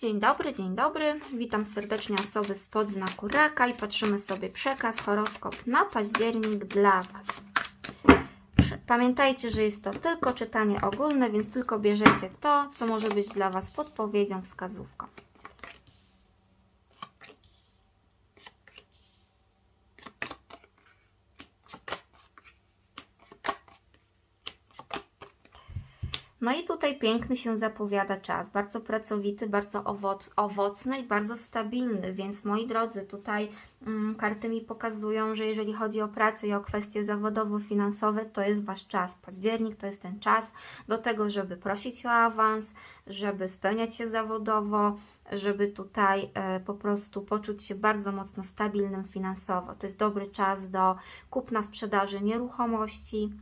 Dzień dobry, dzień dobry. Witam serdecznie osoby spod znaku raka i patrzymy sobie przekaz, horoskop na październik dla Was. Pamiętajcie, że jest to tylko czytanie ogólne, więc tylko bierzecie to, co może być dla Was podpowiedzią, wskazówką. No i tutaj piękny się zapowiada czas, bardzo pracowity, bardzo owoc, owocny i bardzo stabilny, więc moi drodzy, tutaj mm, karty mi pokazują, że jeżeli chodzi o pracę i o kwestie zawodowo-finansowe, to jest Wasz czas. Październik to jest ten czas do tego, żeby prosić o awans, żeby spełniać się zawodowo, żeby tutaj e, po prostu poczuć się bardzo mocno stabilnym finansowo. To jest dobry czas do kupna, sprzedaży nieruchomości,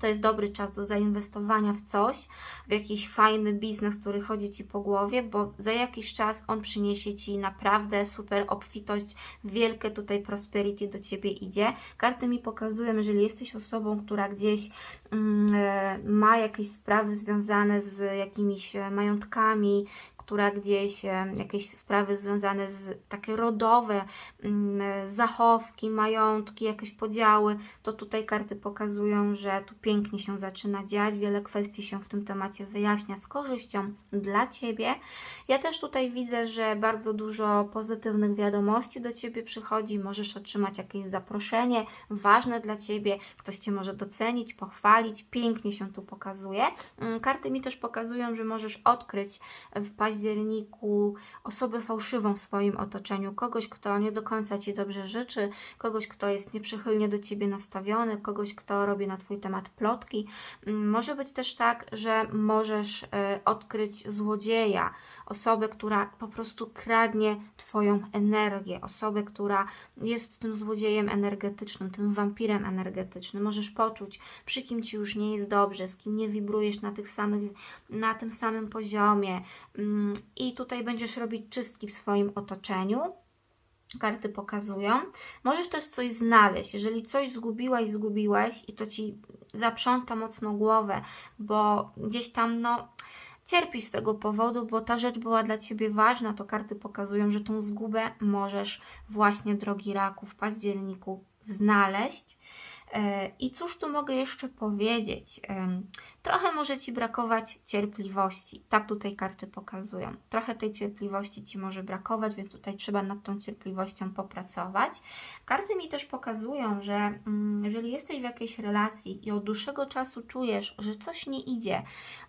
to jest dobry czas do zainwestowania w coś, w jakiś fajny biznes, który chodzi Ci po głowie, bo za jakiś czas on przyniesie Ci naprawdę super obfitość, wielkie tutaj prosperity do Ciebie idzie. Karty mi pokazują, jeżeli jesteś osobą, która gdzieś mm, e, ma jakieś sprawy związane z jakimiś e, majątkami, która gdzieś e, jakieś sprawy związane z takie rodowe, mm, zachowki, majątki, jakieś podziały, to tutaj karty pokazują, że tu pięknie się zaczyna dziać, wiele kwestii się w tym temacie wyjaśnia z korzyścią dla Ciebie. Ja też tutaj widzę, że bardzo dużo pozytywnych wiadomości do Ciebie przychodzi, możesz otrzymać jakieś zaproszenie ważne dla Ciebie, ktoś Cię może docenić, pochwalić, pięknie się tu pokazuje. Mm, Karty mi też pokazują, że możesz odkryć w październiku osobę fałszywą w swoim otoczeniu, kogoś, kto nie do końca Ci dobrze życzy, kogoś, kto jest nieprzychylnie do Ciebie nastawiony, kogoś, kto robi na Twój temat plotki. Mm, Może być też tak, że możesz e, odkryć złodzieja, osobę, która po prostu kradnie Twoją energię, osobę, która jest tym złodziejem energetycznym, tym wampirem energetycznym. Możesz poczuć, przy kim Ci już nie jest dobrze, z kim nie wibrujesz na, tych samych, na tym samym poziomie Mm, i tutaj będziesz robić czystki w swoim otoczeniu. Karty pokazują. Możesz też coś znaleźć. Jeżeli coś zgubiłaś, zgubiłeś i to ci zaprząta mocno głowę, bo gdzieś tam, no, cierpisz z tego powodu, bo ta rzecz była dla ciebie ważna, to karty pokazują, że tą zgubę możesz właśnie, drogi raku, w październiku znaleźć. E, I cóż tu mogę jeszcze powiedzieć? Trochę może Ci brakować cierpliwości. Tak tutaj karty pokazują. Trochę tej cierpliwości Ci może brakować, więc tutaj trzeba nad tą cierpliwością popracować. Karty mi też pokazują, że mm, jeżeli jesteś w jakiejś relacji i od dłuższego czasu czujesz, że coś nie idzie,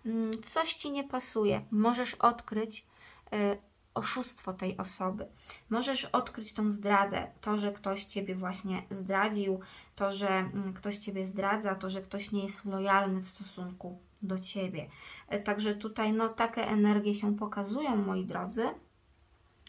mm, coś Ci nie pasuje, możesz odkryć y, oszustwo tej osoby. Możesz odkryć tą zdradę, to, że ktoś Ciebie właśnie zdradził, to, że mm, ktoś Ciebie zdradza, to, że ktoś nie jest lojalny w stosunku do Ciebie. E, Także tutaj no, takie energie się pokazują, moi drodzy.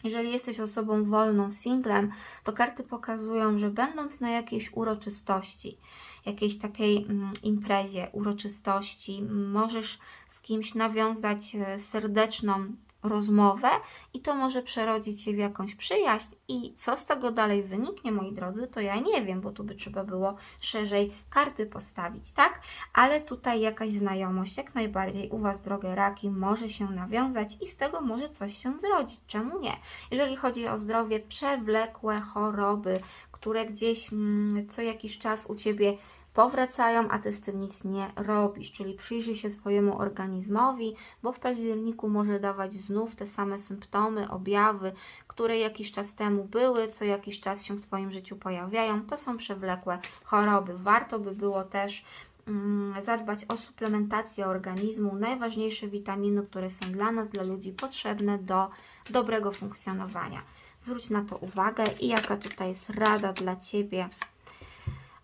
Jeżeli jesteś osobą wolną, singlem, to karty pokazują, że będąc na jakiejś uroczystości, jakiejś takiej mm, imprezie, uroczystości, możesz z kimś nawiązać e, serdeczną rozmowę i to może przerodzić się w jakąś przyjaźń i co z tego dalej wyniknie, moi drodzy, to ja nie wiem, bo tu by trzeba było szerzej karty postawić, tak? Ale tutaj jakaś znajomość jak najbardziej u Was, drogie raki, może się nawiązać i z tego może coś się zrodzić. Czemu nie? Jeżeli chodzi o zdrowie, przewlekłe choroby, które gdzieś mm, co jakiś czas u Ciebie powracają, a Ty z tym nic nie robisz. Czyli przyjrzyj się swojemu organizmowi, bo w październiku może dawać znów te same symptomy, objawy, które jakiś czas temu były, co jakiś czas się w Twoim życiu pojawiają. To są przewlekłe choroby. Warto by było też mm, zadbać o suplementację organizmu, najważniejsze witaminy, które są dla nas, dla ludzi potrzebne do dobrego funkcjonowania. Zwróć na to uwagę i jaka tutaj jest rada dla Ciebie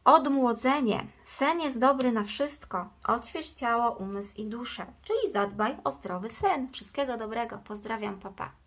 Odmłodzenie. Sen jest dobry na wszystko. Odśwież ciało, umysł i duszę. Czyli zadbaj o zdrowy sen. Wszystkiego dobrego. Pozdrawiam, papa.